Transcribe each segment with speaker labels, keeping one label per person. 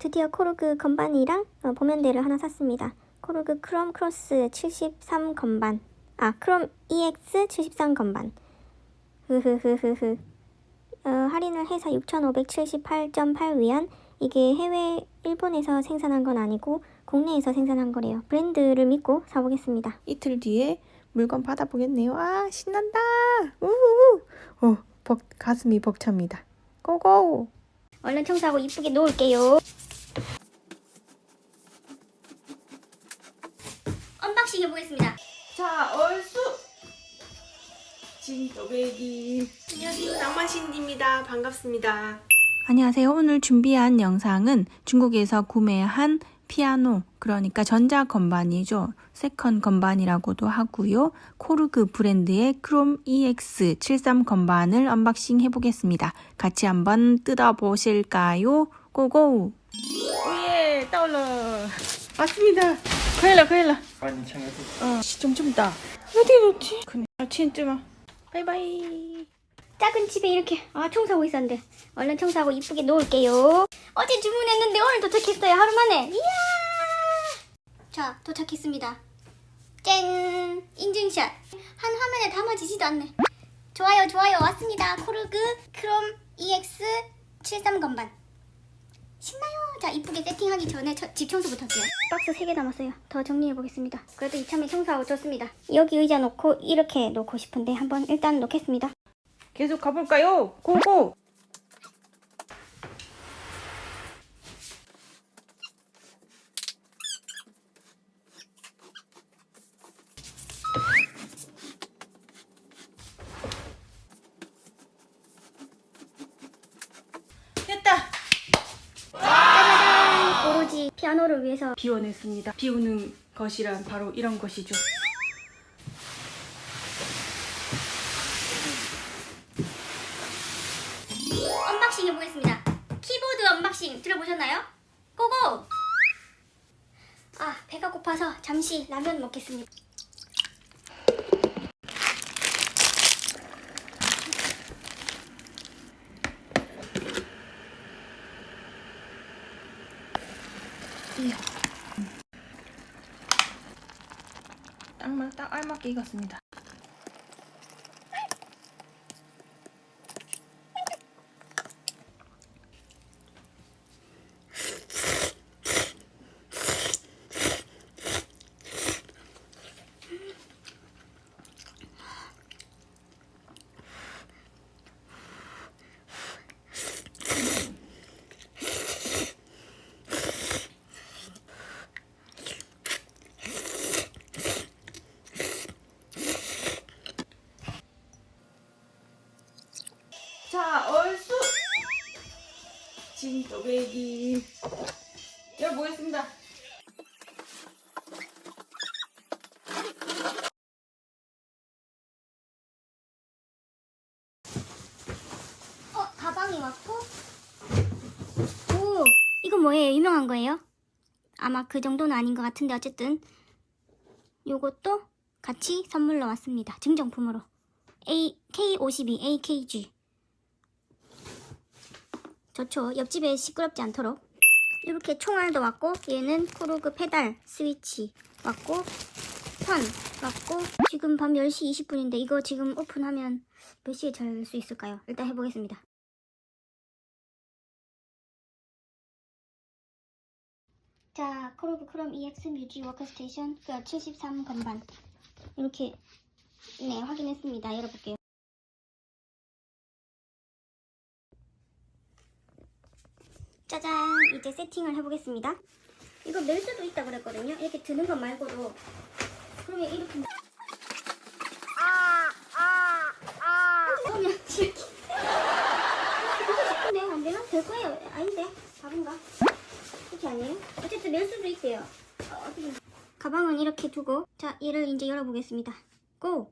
Speaker 1: 드디어 코르그 건반이랑 어, 보면대를 하나 샀습니다. 코르그 크롬 크로스 73 건반. 아, 크롬 EX 73 건반. 흐흐흐흐흐. 어, 할인을 해서 6,578.8위안. 이게 해외 일본에서 생산한 건 아니고 국내에서 생산한 거래요. 브랜드를 믿고 사보겠습니다.
Speaker 2: 이틀 뒤에 물건 받아보겠네요. 아 신난다. 우후. 어 벅, 가슴이 벅찹니다. 고고.
Speaker 1: 얼른 청소하고 이쁘게 놓을게요. 해보겠습니다.
Speaker 2: 자 얼쑤. 진또배기. 안녕하세요 낭만신입니다. 반갑습니다. 안녕하세요. 오늘 준비한 영상은 중국에서 구매한 피아노, 그러니까 전자 건반이죠. 세컨 건반이라고도 하고요. 코르그 브랜드의 크롬 EX73 건반을 언박싱 해보겠습니다. 같이 한번 뜯어보실까요? 고고! 오예, 떠올러. 왔습니다. 큰일 나, 큰일 나.
Speaker 3: 많이 챙겨주세요.
Speaker 2: 어, 좀, 좀 나. 어디 놓지? 그냥 친쯤아. 바이바이.
Speaker 1: 작은 집에 이렇게 아 청소하고 있었는데 얼른 청소하고 이쁘게 놓을게요. 어제 주문했는데 오늘 도착했어요. 하루 만에. 이야. 자 도착했습니다. 짠 인증샷 한 화면에 담아지지도 않네. 좋아요 좋아요 왔습니다. 코르그 크롬 EX 73 건반. 자 이쁘게 세팅하기 전에 저- 집 청소부터 할게요. 박스 3개 남았어요. 더 정리해 보겠습니다. 그래도 이참에 청소하고 좋습니다. 여기 의자 놓고 이렇게 놓고 싶은데 한번 일단 놓겠습니다.
Speaker 2: 계속 가볼까요? 고고!
Speaker 1: 피아노를 위해서
Speaker 2: 비워냈습니다. 비우는 것이란 바로 이런 것이죠.
Speaker 1: 언박싱 해보겠습니다. 키보드 언박싱 들어보셨나요? 고고! 아, 배가 고파서 잠시 라면 먹겠습니다.
Speaker 2: 딱, 맞, 딱 알맞게 익었습니다. 자, 얼쑤! 진또배기. 열어보겠습니다.
Speaker 1: 어, 가방이 왔고. 오, 이건 뭐예요? 유명한 거예요? 아마 그 정도는 아닌 것 같은데 어쨌든 요것도 같이 선물로 왔습니다. 증정품으로. A K52 AKG. 좋죠. 옆집에 시끄럽지 않도록. 이렇게 총알도 왔고 얘는 코르그 페달 스위치 왔고 선 왔고 지금 밤 10시 20분인데 이거 지금 오픈하면 몇 시에 잘 수 있을까요? 일단 해보겠습니다. 자, 코르그 크롬 EX 뮤직 워크스테이션 그 73 건반 이렇게 네 확인했습니다. 열어볼게요. 짜잔 이제 세팅을 해보겠습니다. 이거 멜 수도 있다 그랬거든요. 이렇게 드는 것 말고도 그러면 이렇게 아 아 아 그러면 이렇게 이거 싶은데 안 되나? 될 거예요. 아닌데 답인가? 그렇게 아니에요? 어쨌든 낼 수도 있대요. 어? 가방은 이렇게 두고 자 얘를 이제 열어보겠습니다. 고!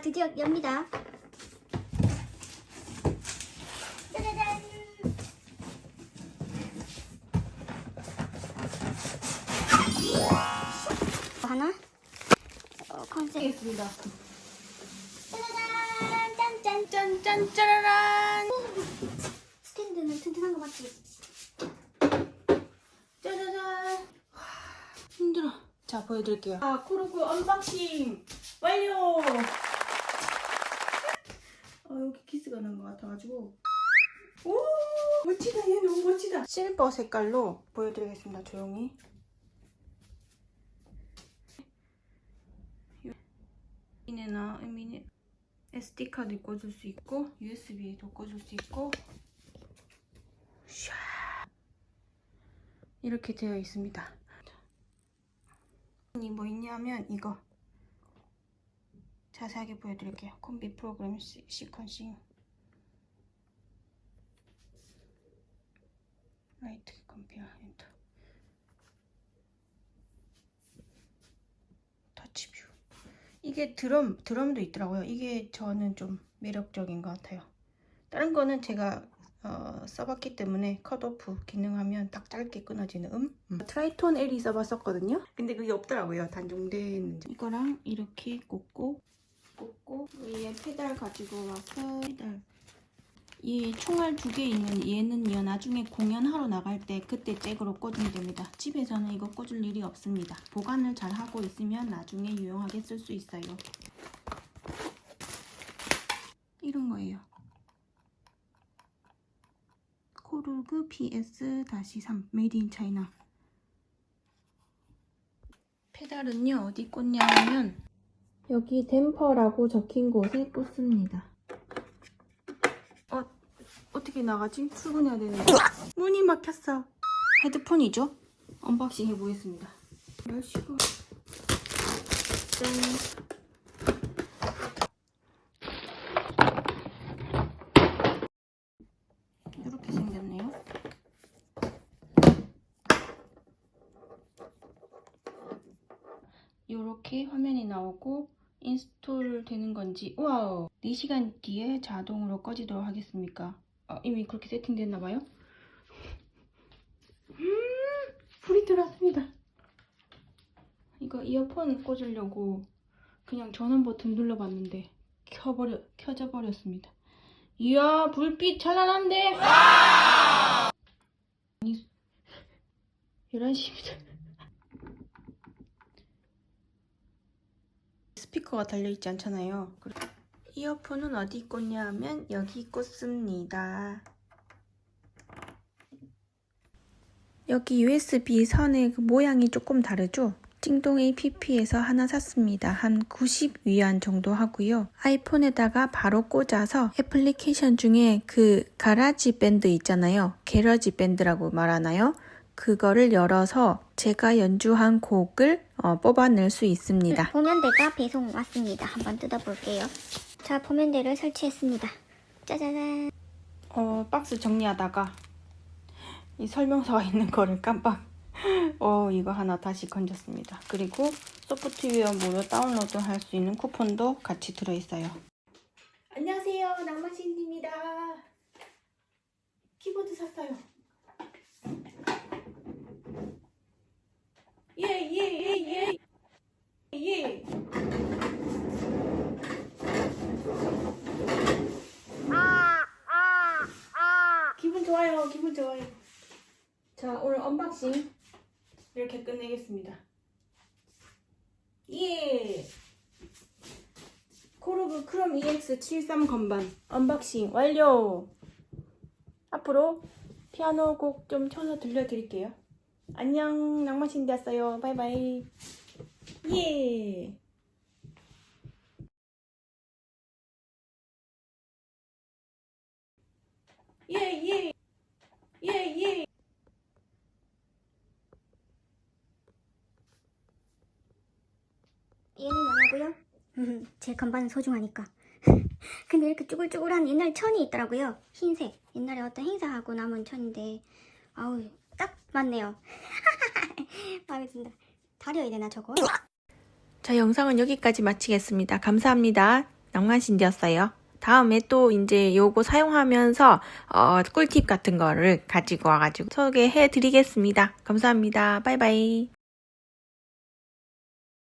Speaker 1: 드디어 엽니다. 짜자잔! 뭐 하나. 어, 컨셉.
Speaker 2: 있습니다.
Speaker 1: 짜자잔!
Speaker 2: 짠짠짠짠 짜라란!
Speaker 1: 스탠드는 튼튼한 거 맞지?
Speaker 2: 짜자잔! 힘들어. 자, 보여드릴게요. 아, 코르크 언박싱 완료! 어 여기 키스가 난 것 같아가지고. 오 멋지다 얘 너무 멋지다. 실버 색깔로 보여드리겠습니다. 조용히. 미니나 미니 SD 카드 꽂을 수 있고 USB도 꽂을 수 있고. 샤. 이렇게 되어 있습니다. 이 뭐 있냐면 이거 자세하게 보여드릴게요. 콤비 프로그램 시, 시퀀싱 라이트 컴피어 엔터 터치 뷰 이게 드럼 드럼도 있더라고요. 이게 저는 좀 매력적인 것 같아요. 다른 거는 제가 어, 써봤기 때문에 컷오프 기능하면 딱 짧게 끊어지는 음? 음. 트라이톤 L이 써봤었거든요. 근데 그게 없더라고요. 단종된 이거랑 이렇게 꽂고 위에 페달 가지고 와서 페달 이 총알 두 개 있는 얘는요 나중에 공연하러 나갈 때 그때 잭으로 꽂으면 됩니다. 집에서는 이거 꽂을 일이 없습니다. 보관을 잘 하고 있으면 나중에 유용하게 쓸 수 있어요. 이런 거예요. 코르그 PS-3 메이드 인 차이나 페달은요 어디 꽂냐면 여기 댐퍼라고 적힌 곳에 꽂습니다 어 어떻게 나가지? 출근해야 되는데 문이 막혔어 헤드폰이죠? 언박싱 해보겠습니다 열시고 짠 이렇게 생겼네요. 이렇게 화면이 나오고 인스톨 되는 건지 와우 4시간 뒤에 자동으로 꺼지도록 하겠습니까? 아, 이미 그렇게 세팅됐나 봐요. 음, 불이 들어왔습니다. 이거 이어폰 꽂으려고 그냥 전원 버튼 눌러봤는데 켜버려 켜져 버렸습니다. 이야 불빛 찬란한데 아니 11시입니다 스피커가 달려있지 않잖아요 이어폰은 어디 꽂냐 하면 여기 꽂습니다 여기 USB 선의 그 모양이 조금 다르죠? 찡동 APP에서 하나 샀습니다. 한 90위안 정도 하고요. 아이폰에다가 바로 꽂아서 애플리케이션 중에 그 가라지 밴드 있잖아요. 게러지 밴드라고 말하나요? 그거를 열어서 제가 연주한 곡을 어, 뽑아낼 수 있습니다.
Speaker 1: 보면대가 배송 왔습니다. 한번 뜯어볼게요. 자, 보면대를 설치했습니다. 짜자잔.
Speaker 2: 어, 박스 정리하다가 이 설명서가 있는 거를 깜빡 어, 이거 하나 다시 건졌습니다. 그리고 소프트웨어 무료 다운로드 할 수 있는 쿠폰도 같이 들어있어요. 안녕하세요. 낭만신입니다. 키보드 샀어요. 예. 기분 좋아요. 기분 좋아요. 자, 오늘 언박싱 이렇게 끝내겠습니다. 예! 코르그 크롬 EX73 건반 언박싱 완료! 앞으로 피아노 곡 좀 쳐서 들려드릴게요. 안녕, 낭만신 되었어요. 바이바이. 예! 예, 예! 예, 예!
Speaker 1: 얘는 뭐냐고요? 제 건반은 소중하니까. 근데 이렇게 쭈글쭈글한 옛날 천이 있더라고요. 흰색. 옛날에 어떤 행사하고 남은 천인데, 아우, 딱 맞네요. 마음에 든다. 다려야 되나, 저거?
Speaker 2: 자, 영상은 여기까지 마치겠습니다. 감사합니다. 낭만신디였어요. 다음에 또 이제 요거 사용하면서 어, 꿀팁 같은 거를 가지고 와가지고 소개해 드리겠습니다. 감사합니다. 바이바이.